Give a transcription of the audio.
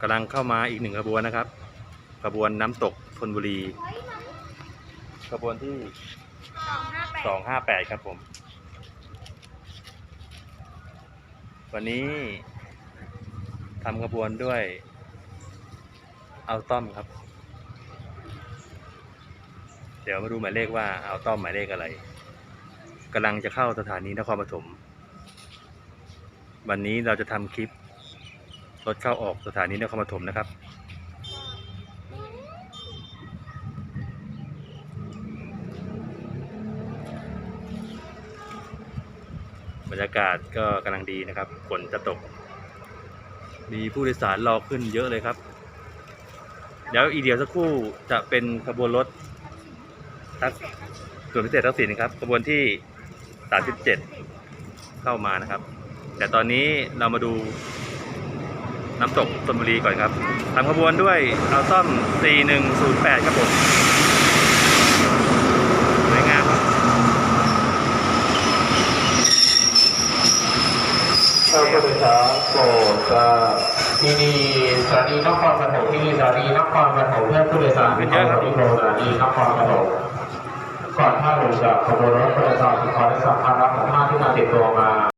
กำลังเข้ามาอีกหนึ่งขบวนนะครับ ขบวนน้ำตกธนบุรี ขบวนที่สองห้าแปด258 ครับผม วันนี้ทำขบวนด้วยเอัลต้อมครับ เดี๋ยวมาดูหมายเลขว่าเอัลต้อมหมายเลขอะไรกำลังจะเข้าสถานีนครปฐมวันนี้เราจะทำคลิป รถเข้าออกสถานีนครปฐมนะครับ บรรยากาศก็กำลังดีนะครับฝนจะตก มีผู้โดยสารรอขึ้นเยอะเลยครับ เดี๋ยวอีเดียวสักครู่จะเป็นขบวนรถทักส่วนพิเศษทักษิณครับขบวนที่ 37 เข้ามานะครับ แต่ตอนนี้เรามาดู น้ำตกธนบุรีก่อนครับทำขบวนด้วยเอาซ่อม 4108 ครับผมสวยงามครับท่านผู้โดยสารโปรดทราบที่นี่สถานีนครปฐมที่นี่สถานีนครปฐมเพื่อผู้โดยสารที่เข้าที่โรงสถานีนครปฐมก่อนท่านลงจากขบวนรถประจำขอได้สัมภาระของท่านที่มาติดตัวมา